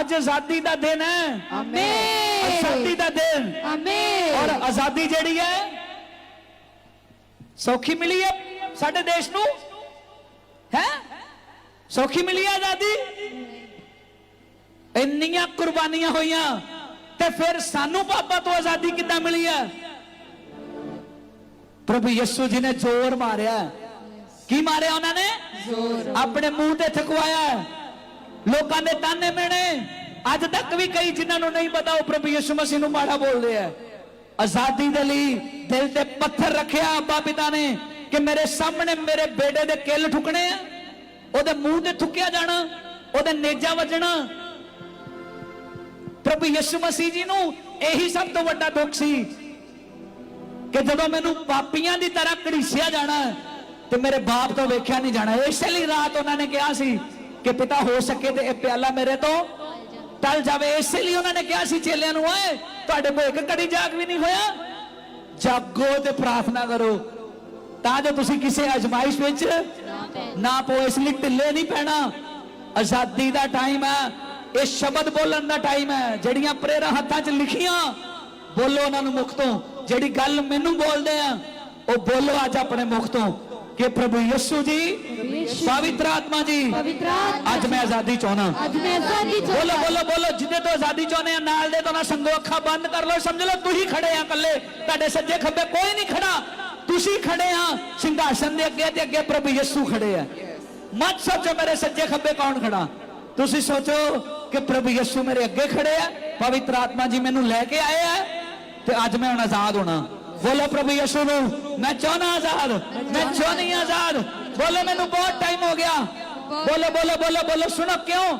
ਅੱਜ ਆਜ਼ਾਦੀ ਦਾ ਦਿਨ ਹੈ। ਆਜ਼ਾਦੀ ਆਮੇਨ ਦਾ ਦਿਨ। ਆਮੇਨ ਔਰ ਆਜ਼ਾਦੀ ਜਿਹੜੀ ਹੈ ਸੌਖੀ ਮਿਲੀ ਹੈ ਸਾਡੇ ਦੇਸ਼ ਨੂੰ? ਹੈ? ਸੌਖੀ ਮਿਲੀ ਹੈ ਆਜ਼ਾਦੀ? ਇੰਨੀਆਂ ਕੁਰਬਾਨੀਆਂ ਹੋਈਆਂ ਤੇ ਫਿਰ ਸਾਨੂੰ ਪਾਪਾ ਤੋਂ ਆਜ਼ਾਦੀ ਕਿੱਦਾਂ ਮਿਲੀ ਹੈ? ਪ੍ਰਭੂ ਯਿਸੂ ਜੀ ਨੇ ਜ਼ੋਰ ਮਾਰਿਆ। ਕੀ ਮਾਰਿਆ ਉਹਨਾਂ ਨੇ? ਜ਼ੋਰ। ਆਪਣੇ ਮੂੰਹ ਤੇ ਥਕਵਾਇਆ ਲੋਕਾਂ ਦੇ ਤਾਨੇ ਮਿਹਣੇ ਅੱਜ ਤੱਕ ਵੀ ਕਈ ਜਿਨ੍ਹਾਂ ਨੂੰ ਨਹੀਂ ਪਤਾ, ਉਹ ਪ੍ਰਭੂ ਯਿਸੂ ਮਸੀਹ ਨੂੰ ਮਾੜਾ ਬੋਲਦੇ ਆ। ਆਜ਼ਾਦੀ ਦੇ ਲਈ ਦਿਲ ਤੇ ਪੱਥਰ ਰੱਖਿਆ ਅੱਬਾ ਪਿਤਾ ਨੇ ਕਿ ਮੇਰੇ ਸਾਹਮਣੇ ਮੇਰੇ ਬੇਟੇ ਦੇ ਕਿੱਲ ਠੁਕਣੇ ਆ। ਉਹਦੇ ਮੂੰਹ ਤੇ ਠੁਕਿਆ ਜਾਣਾ, ਉਹਦੇ ਨੇਜਾ ਵੱਜਣਾ। ਪ੍ਰਭੂ ਯਿਸੂ ਮਸੀਹ ਜੀ ਨੂੰ ਇਹੀ ਸਭ ਤੋਂ ਵੱਡਾ ਦੁੱਖ ਸੀ ਕਿ ਜਦੋਂ ਮੈਨੂੰ ਪਾਪੀਆਂ ਦੀ ਤਰ੍ਹਾਂ ਘੜੀਸਿਆ ਜਾਣਾ ਤੇ ਮੇਰੇ ਬਾਪ ਤੋਂ ਵੇਖਿਆ ਨਹੀਂ ਜਾਣਾ। ਇਸੇ ਲਈ ਰਾਤ ਉਹਨਾਂ ਨੇ ਕਿਹਾ ਸੀ ਕਿ ਪਿਤਾ ਹੋ ਸਕੇ ਤੇ ਇਹ ਪਿਆਲਾ ਮੇਰੇ ਤੋਂ ਟਲ ਜਾਵੇ। ਇਸੇ ਲਈ ਉਹਨਾਂ ਨੇ ਕਿਹਾ ਸੀ, ਚੇਲਿਆਂ ਨੂੰ, ਓਏ, ਤੁਹਾਡੇ ਕੋਲ ਇੱਕ ਘੜੀ ਜਾਗ ਵੀ ਨਹੀਂ ਹੋਇਆ। ਜਾਗੋ ਤੇ ਪ੍ਰਾਰਥਨਾ ਕਰੋ। ਤਾਂ ਜੋ ਤੁਸੀਂ ਕਿਸੇ ਅਜਮਾਇਸ਼ ਵਿੱਚ ਨਾ ਪੋ ਇਸ ਲਈ ਢਿੱਲੇ ਨਹੀਂ ਪੈਣਾ। ਆਜ਼ਾਦੀ ਦਾ ਟਾਈਮ ਹੈ। ਇਹ ਸ਼ਬਦ ਬੋਲਣ ਦਾ ਟਾਈਮ ਹੈ। ਜਿਹੜੀਆਂ ਪ੍ਰੇਰਾਂ ਹੱਥਾਂ 'ਚ ਲਿਖੀਆਂ, ਬੋਲੋ ਉਹਨਾਂ ਨੂੰ ਮੁਖ ਤੋਂ। ਜਿਹੜੀ ਗੱਲ ਮੈਨੂੰ ਬੋਲਦੇ ਆ, ਉਹ ਬੋਲੋ ਅੱਜ ਆਪਣੇ ਮੁਖ ਤੋਂ। ਕਿ ਪ੍ਰਭੂ ਯਿਸੂ ਜੀ ਪਵਿੱਤਰ ਆਤਮਾ ਜੀ ਅੱਜ ਮੈਂ ਆਜ਼ਾਦੀ ਚਾਹਣਾ ਅੱਜ ਮੈਂ ਆਜ਼ਾਦੀ ਬੋਲੋ ਬੋਲੋ ਬੋਲੋ ਜਿਹਦੇ ਤੋਂ ਆਜ਼ਾਦੀ ਚਾਹੁੰਦੇ ਆ ਨਾਲ ਦੇ ਤੋਂ ਨਾ ਸੰਗੋ ਅੱਖਾਂ ਬੰਦ ਕਰ ਲਓ। ਸਮਝ ਲਓ ਤੁਸੀਂ ਖੜੇ ਆ ਇਕੱਲੇ। ਤੁਹਾਡੇ ਸੱਜੇ ਖੱਬੇ ਕੋਈ ਨਹੀਂ ਖੜਾ। ਤੁਸੀਂ ਖੜੇ ਆ ਸਿੰਘਾਸਨ ਦੇ ਅੱਗੇ ਤੇ ਅੱਗੇ ਪ੍ਰਭੂ ਯਿਸੂ ਖੜੇ ਆ। ਮਤ ਸੋਚੋ ਮੇਰੇ ਸੱਜੇ ਖੱਬੇ ਕੌਣ ਖੜਾ। ਤੁਸੀਂ ਸੋਚੋ ਕਿ ਪ੍ਰਭੂ ਯਿਸੂ ਮੇਰੇ ਅੱਗੇ ਖੜੇ ਆ। ਪਵਿੱਤਰ ਆਤਮਾ ਜੀ ਮੈਨੂੰ ਲੈ ਕੇ ਆਏ ਆ ਤੇ ਅੱਜ ਮੈਂ ਹੁਣ ਆਜ਼ਾਦ ਹੋਣਾ। ਬੋਲੋ ਪ੍ਰਭੂ ਯਿਸੂ ਨੂੰ। ਮੈਂ ਚਾਹਨਾ ਆਜ਼ਾਦ ਮੈਂ ਚਾਹਨੀ ਆਜ਼ਾਦ। ਬੋਲੋ ਮੈਨੂੰ ਬਹੁਤ ਟਾਈਮ ਹੋ ਗਿਆ। ਬੋਲੋ ਬੋਲੋ ਬੋਲੋ ਬੋਲੋ ਸੁਣੋ ਕਿਉਂ?